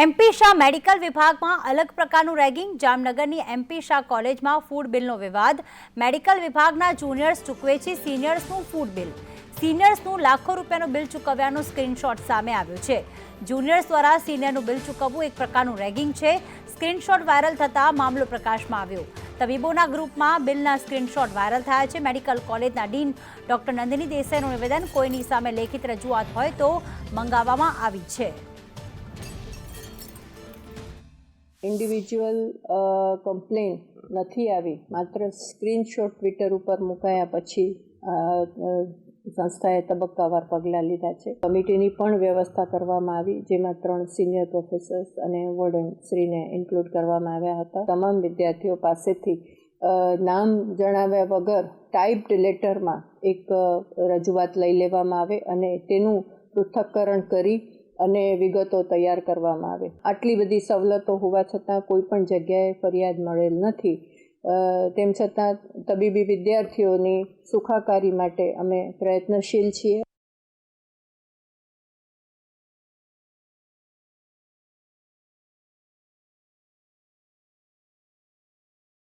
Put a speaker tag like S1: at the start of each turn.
S1: MP Shah medical વિભાગમાં અલગ પ્રકારનું રેગિંગ. જામનગરની એમપી શાહ કોલેજમાં ફૂડ બિલનો વિવાદ. મેડિકલ વિભાગના જુનિયર્સ ચૂકવે છે સિનિયર્સનું ફૂડ બિલ. સિનિયર્સનું લાખો રૂપિયાનું બિલ ચૂકવ્યાનો સ્ક્રીનશોટ સામે આવ્યો છે. જુનિયર્સ દ્વારા સિનિયરનું બિલ ચૂકવવું એક પ્રકારનું રેગિંગ છે. સ્ક્રીનશોટ વાયરલ થતાં મામલો પ્રકાશમાં આવ્યો. તબીબોના ગ્રુપમાં બિલના સ્ક્રીનશોટ વાયરલ થયા છે. મેડિકલ કોલેજના ડીન ડોક્ટર નંદિની દેસાઈનું નિવેદન. કોઈની સામે લેખિત રજૂઆત હોય તો મંગાવવામાં આવી છે.
S2: ઇન્ડિવિજ્યુઅલ કમ્પ્લેન નથી આવી. માત્ર સ્ક્રીનશોટ ટ્વિટર ઉપર મુકાયા પછી સંસ્થાએ તબક્કાવાર પગલાં લીધા છે. કમિટીની પણ વ્યવસ્થા કરવામાં આવી, જેમાં ત્રણ સિનિયર પ્રોફેસર્સ અને વોર્ડન શ્રીને ઇન્ક્લુડ કરવામાં આવ્યા હતા. તમામ વિદ્યાર્થીઓ પાસેથી નામ જણાવ્યા વગર ટાઈપ્ડ લેટરમાં એક રજૂઆત લઈ લેવામાં આવે અને તેનું પૃથ્થકરણ કરી અને વિગતો તૈયાર કરવામાં આવે. આટલી બધી સવલતો હોવા છતાં કોઈ પણ જગ્યાએ ફરિયાદ મળેલ નથી. તેમ છતાં તબીબી વિદ્યાર્થીઓની સુખાકારી માટે અમે પ્રયત્નશીલ છીએ.